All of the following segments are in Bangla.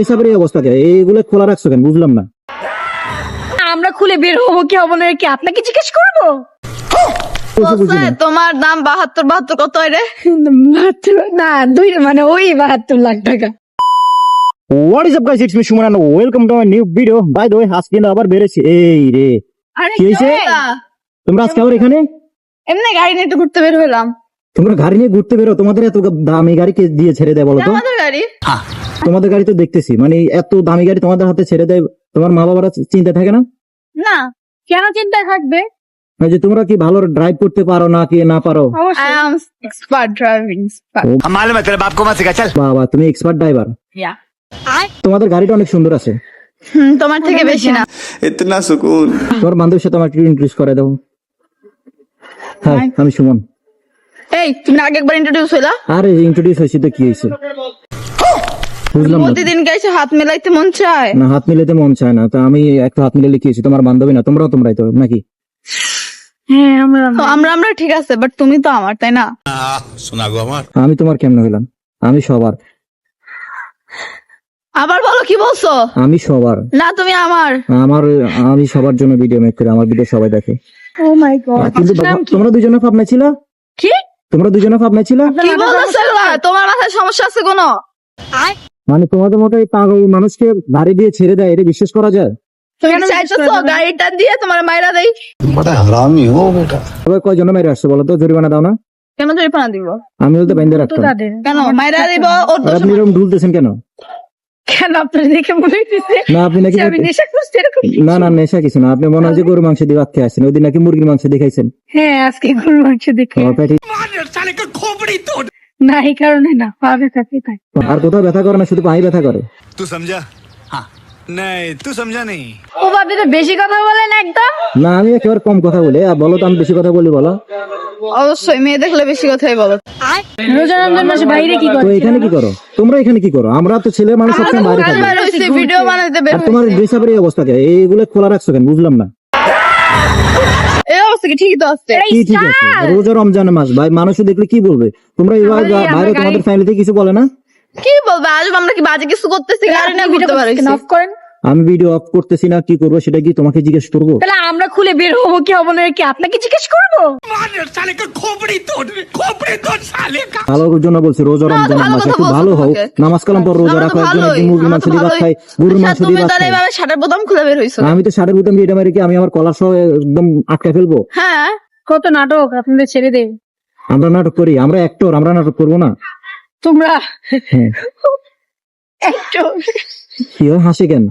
এই অবস্থা কে? এইগুলো খোলা রাখছো কেন? বুঝলাম না। আমরা খুলে বের হব কি হব না কি আপনাকে জিজ্ঞেস করব? তোমার দাম বাহাত্তর বাহাত্তর কত হয় রে? বাহাত্তর না দুই মানে ওই বাহাত্তর লাখ টাকা। What is up guys it's me Suman welcome to my new video by the way আজকে না আবার বেরেছি এই রে। আরে কি হয়েছে? তোমরা আজকে আবার এখানে? এমনি গাড়ি নিয়ে একটু ঘুরতে বের হলাম। তোমরা গাড়ি নিয়ে ঘুরতে বেরো। তোমাদের এত দামি গাড়ি কে দিয়ে ছেড়ে দেয় বলো তো? আমাদের গাড়ি তোমাদের গাড়ি তো দেখতেছি মানে এত দামি গাড়ি তোমাদের হাতে ছেড়ে দেয় তোমার মা বাবারা চিন্তা থাকে না না কেন চিন্তা থাকবে এই যে তোমরা কি ভালো ড্রাইভ করতে পারো না কি না পারো আই এম এক্সপার্ট ড্রাইভিং हम मालूम है तेरे बाप को मत सिखा चल বাবা তুমি এক্সপার্ট ড্রাইভার Yeah. তোমাদের গাড়িটা অনেক সুন্দর আছে হুম তোমার থেকে বেশি না इतना सुकून তোমার বান্ধবীর সাথে আমার একটু ইন্ট্রোডিউস করে দাও হ্যাঁ আমি সুমন এই তুমি না আগে একবার ইন্ট্রোডিউস হইলা আরে ইন্ট্রোডিউস হয়েছি তো কি হয়েছে না। আমি তোমার তুমি আমার আমার। আমি কেমন হইলাম? আমি সবার। আবার বলো কি বলছো? আমি সবার। না তুমি আমার। আমার আমি সবার জন্য ভিডিও মেক করি আমার ভিডিও সবাই দেখে। তোমরা দুজনে ভাবনা ছিল কি? তোমরা দুজনে ভাবনা ছিল কি তোমার মাথায় সমস্যা আছে কোনো? আয়। মানে তোমাদের মতো পাগল মানুষকে বাড়ি দিয়ে ছেড়ে দেয় এটা বিশ্বাস করা যায়? তোমার আপনি ঢুলতেছেন কেন কেন? মনে আপনি নাকি না না নেশা কিছু না। আপনি মনে হয় গরু গরুর মাংস দিয়ে ভাত খেয়ে আসছেন। ওই দিন নাকি মুরগির মাংস দেখাইছেন হ্যাঁ আজকে গরু মাংস দেখে না এই কারণে না পা ব্যথা কি তাই। আর কোথাও ব্যথা করে না শুধু পায়ে ব্যথা করে? সমঝা অবশ্যই মেয়ে দেখলে বেশি কথাই বলো। বাইরে কি এখানে কি করো? তোমরা এখানে কি করো? আমরা তো ছেলে মানুষ ভিডিও তোমার এই অবস্থা এইগুলো খোলা রাখছো কেন? বুঝলাম না। রোজা রমজান মাস ভাই মানুষ দেখলে কি বলবে? তোমরা এবার বাইরে তোমাদের ফ্যামিলিতে কিছু বলে না? কি বলবে? আজ আমরা কি বাজে কিছু করতেছি? না ঘুরতে পারছি। অফ করেন। আমি ভিডিও অফ করতেছি না কি করব সেটা কি তোমাকে জিজ্ঞেস করব? তাহলে আমরা খুলে বের হব কি হব না কি আপনাকে জিজ্ঞেস করব? আলোর জন্য বলছি রোজা রমজান মাসে ভালো হোক। নামাজ কালাম পর রোজা রাখো একজন একদিন মাংস দিয়ে ভাত খাই গরুর মাংস দিয়ে ভাত খাই আমি তো শার্টের বোতাম দিয়ে মারি কি আমি আমার কলার সহ একদম আটকে ফেলব? হ্যাঁ। কত নাটক আপনাদের ছেড়ে দে আমরা নাটক করি আমরা অ্যাক্টর আমরা নাটক করব না। তোমরা? হ্যাঁ। কি হাসি কেন?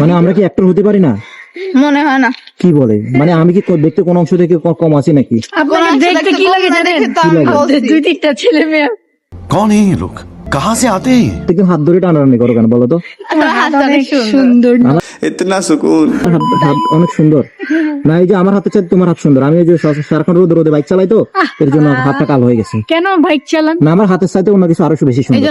মানে আমরা কি অ্যাক্টর হতে পারি না? মনে হয় না কি বলে মানে আমি কি ক- দেখতে কোন অংশ থেকে ক- কম আছি নাকি আপনাকে কোনো দেখতে কি লাগে কম না জানেন দেখে তো আমি কি লাগে? বলছি। দুই তিনটা ছেলে মেয়ে कौन है ये लोग कहाँ से आते हैं ये? একদম হাত ধরে টানাটানি করো কেন বলো তো তোমার হাতটা অনেক সুন্দর সুন্দর इतना सुकून হাত হাত অনেক সুন্দর না এই যে আমার হাতে চাই তোমার হাত সুন্দর আমি এই যে সা- সারাক্ষণ রোদে রোদে বাইক চালাই তো এর জন্য হাতটা কালো হয়ে গেছে কেন বাইক চালান না আমার হাতের সাথে অন্য কিছু আরো বেশি সুন্দর